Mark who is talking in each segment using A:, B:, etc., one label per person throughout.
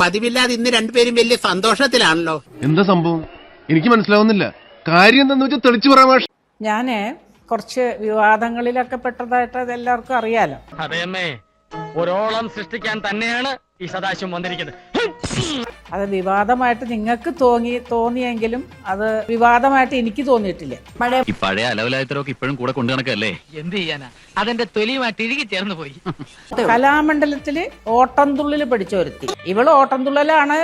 A: പതിവില്ലാതെ ഇന്ന് രണ്ടുപേരും വലിയ സന്തോഷത്തിലാണല്ലോ.
B: എന്താ സംഭവം? എനിക്ക് മനസ്സിലാവുന്നില്ല. കാര്യം എന്താന്ന് വെച്ചാൽ തെളിച്ചു പറയാൻ ഞാൻ
C: ഞാൻ കുറച്ച് വിവാദങ്ങളിലൊക്കെ പെട്ടതായിട്ട് അത് എല്ലാവർക്കും അറിയാലോ
D: അതെയമ്മേ ഒരോളം സൃഷ്ടിക്കാൻ തന്നെയാണ് ഈ സദാശിവം വന്നിരിക്കുന്നത്.
C: അത് വിവാദമായിട്ട് നിങ്ങൾക്ക് തോന്നി തോന്നിയെങ്കിലും അത് വിവാദമായിട്ട് എനിക്ക് തോന്നിയിട്ടില്ല. പഴയ
E: ഈ പഴയ അലവലായത്തരൊക്കെ ഇപ്പോഴും കൂടെ കൊണ്ടു നടക്കല്ലേ?
D: എന്ത് ചെയ്യാനാ? അതെന്റെ തൊലിയുമായിട്ട് ഇഴുകി ചേർന്ന് പോയി.
C: കലാമണ്ഡലത്തിൽ ഓട്ടംതുള്ളിൽ പഠിച്ച ഒരുത്തി. ഇവൾ ഓട്ടംതുള്ളലാണ്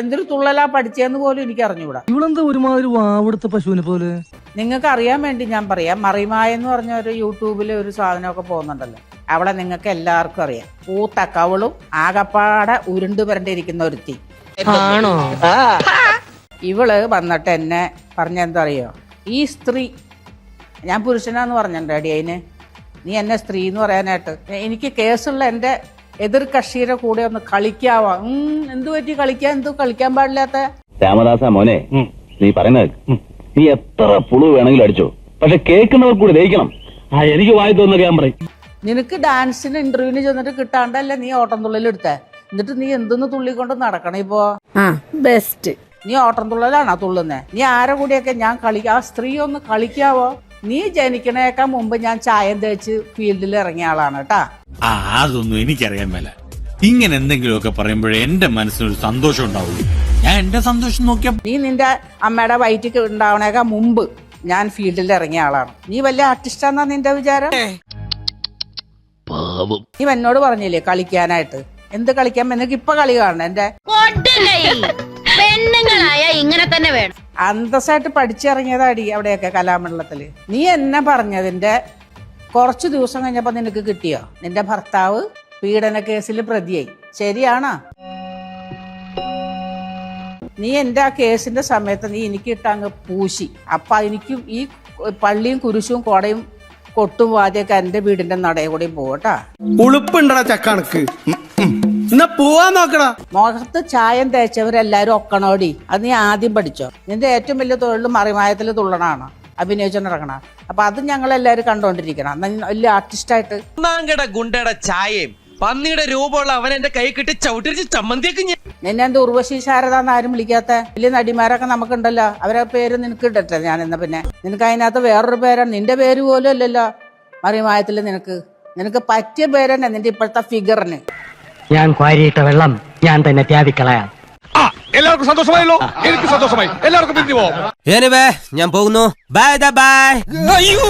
C: എന്തൊരു തുള്ളലാ പഠിച്ചതെന്ന് പോലും എനിക്ക് അറിഞ്ഞുകൂടാ.
F: ഇവളെന്താ ഒരുമാതിരി വാവിടുത്ത പശുവിനെ പോലെ?
C: നിങ്ങൾക്ക് അറിയാൻ വേണ്ടി ഞാൻ പറയാം. മറിമായ എന്ന് പറഞ്ഞ ഒരു യൂട്യൂബിലെ ഒരു സാധനമൊക്കെ പോകുന്നുണ്ടല്ലോ. അവളെ നിങ്ങൾക്ക് എല്ലാവർക്കും അറിയാം. പൂത്ത കവളും ആകപ്പാടെ ഉരുണ്ടു പുരണ്ടിരിക്കുന്ന ഒരുത്തി.
D: ആണോ?
C: ഇവൾ വന്നിട്ട് എന്നെ പറഞ്ഞ എന്താ അറിയോ ഈ സ്ത്രീ ഞാൻ പുരുഷനാന്ന് പറഞ്ഞിട്ടുണ്ട് അടി അതിന്. നീ എന്നെ സ്ത്രീ എന്ന് പറയാനായിട്ട്. എനിക്ക് കേസുള്ള എന്റെ എതിർ കക്ഷിയുടെ കൂടെ ഒന്ന് കളിക്കാവോ? ഉം, എന്ത് പറ്റി കളിക്കാൻ? എന്തു കളിക്കാൻ പാടില്ലാത്ത?
G: രാമദാസ മോനെ നീ പറയുന്നത് നീ എത്ര പുളു വേണമെങ്കിലും അടിച്ചോ. പക്ഷെ കേൾക്കുന്നവർ കൂടി ദഹിക്കണം. ആ എനിക്ക് വായി തോന്നുന്ന ഞാൻ പറയും.
C: നിനക്ക് ഡാൻസിന് ഇന്റർവ്യൂവിന് ചെന്നിട്ട് കിട്ടാണ്ടല്ല നീ ഓട്ടം തുള്ളൽ എടുത്തേ എന്നിട്ട് നീ എന്തെന്ന് തുള്ളിക്കൊണ്ട് നടക്കണം ഇപ്പോ?
H: ബെസ്റ്റ്
C: നീ ഓട്ടം തുള്ളലാണോ തുള്ളുന്നേ? നീ ആരെ കൂടിയൊക്കെ ഞാൻ കളിക്ക ആ സ്ത്രീ ഒന്ന് കളിക്കാവോ? നീ ജനിക്കണേക്ക മുമ്പ് ഞാൻ ചായം തേച്ച് ഫീൽഡിൽ ഇറങ്ങിയ ആളാണ് കേട്ടാ.
I: ആ അതൊന്നും എനിക്കറിയാൻ മേല. ഇങ്ങനെ എന്തെങ്കിലുമൊക്കെ പറയുമ്പോഴേ എന്റെ മനസ്സിനൊരു സന്തോഷം ഉണ്ടാവുള്ളൂ. ഞാൻ എന്റെ സന്തോഷം നോക്കിയ
C: നീ നിന്റെ അമ്മയുടെ വയറ്റിക്ക് ഉണ്ടാവണേക്കാ മുമ്പ് ഞാൻ ഫീൽഡിൽ ഇറങ്ങിയ ആളാണ്. നീ വലിയ ആർട്ടിസ്റ്റാന്നാ നിന്റെ വിചാരം? നീ എന്നോട് പറഞ്ഞില്ലേ കളിക്കാനായിട്ട്? എന്ത് കളിക്കാൻ? എനിക്ക് ഇപ്പൊ കളി കാണണം. എന്റെ
H: പെണ്ണുങ്ങളായ ഇങ്ങനെ തന്നെ വേണം.
C: അന്തസ്സായിട്ട് പഠിച്ചിറങ്ങിയതാടി അവിടെയൊക്കെ കലാമണ്ഡലത്തിൽ. നീ എന്നെ പറഞ്ഞതിന്റെ കുറച്ചു ദിവസം കഴിഞ്ഞപ്പോ നിനക്ക് കിട്ടിയോ? നിന്റെ ഭർത്താവ് പീഡന കേസിൽ പ്രതിയായി. ശരിയാണോ? നീ എന്റെ ആ കേസിന്റെ സമയത്ത് നീ എനിക്ക് അങ്ങ് പൂശി. അപ്പൊ എനിക്കും ഈ പള്ളിയും കുരിശും കോടയും കൊട്ടും വാദ്യൊക്കെ എന്റെ വീടിന്റെ നടയെ കൂടി പോകട്ടാ
F: ഉളുപ്പുണ്ടടാ ചക്കണക്ക്. എന്നാ പോവാൻ നോക്കടാ.
C: മുഖത്ത് ചായം തേച്ചവരെല്ലാരും ഒക്കണോടി. അത് നീ ആദ്യം പഠിച്ചോ. നിന്റെ ഏറ്റവും വലിയ തൊഴിൽ മറിമായത്തിൽ തുള്ളണാണ്? അഭിനയിച്ചോണ്ടിറങ്ങണ അപ്പൊ അത് ഞങ്ങൾ എല്ലാരും കണ്ടോണ്ടിരിക്കണം വലിയ ആർട്ടിസ്റ്റായിട്ട്
J: ഗുണ്ടയുടെ ചായയും പന്നിയുടെ രൂപമുള്ള അവൻ എന്റെ കൈ കിട്ടി ചവിട്ടിരിച്ച് ചമ്മന്തിയൊക്കെ
C: നിന്നെ എന്ത് ഉർവശി ശാരദ എന്ന് ആരും വിളിക്കാത്ത? വലിയ നടിമാരൊക്കെ നമുക്കുണ്ടല്ലോ. അവരെ പേര് നിനക്ക് ഇടട്ടെ ഞാൻ എന്നാ പിന്നെ. നിനക്ക് അതിനകത്ത് വേറൊരു പേരാണ്. നിന്റെ പേര് പോലും അല്ലല്ലോ. മറിമായത്തിൽ നിനക്ക്. നിനക്ക് പറ്റിയ പേര് തന്നെ നിന്റെ ഇപ്പോഴത്തെ ഫിഗറിന്
D: ഞാൻ ക്വാരിയിട്ട വെള്ളം ഞാൻ തന്നെ ത്യാവിക്കളയാം.
B: എല്ലാവർക്കും സന്തോഷമായല്ലോ. എനിക്ക് സന്തോഷമായി. എല്ലാവർക്കും പിരിഞ്ഞു പോവാം.
F: ഞാൻ പോകുന്നു. ബൈ ബൈ അയ്യോ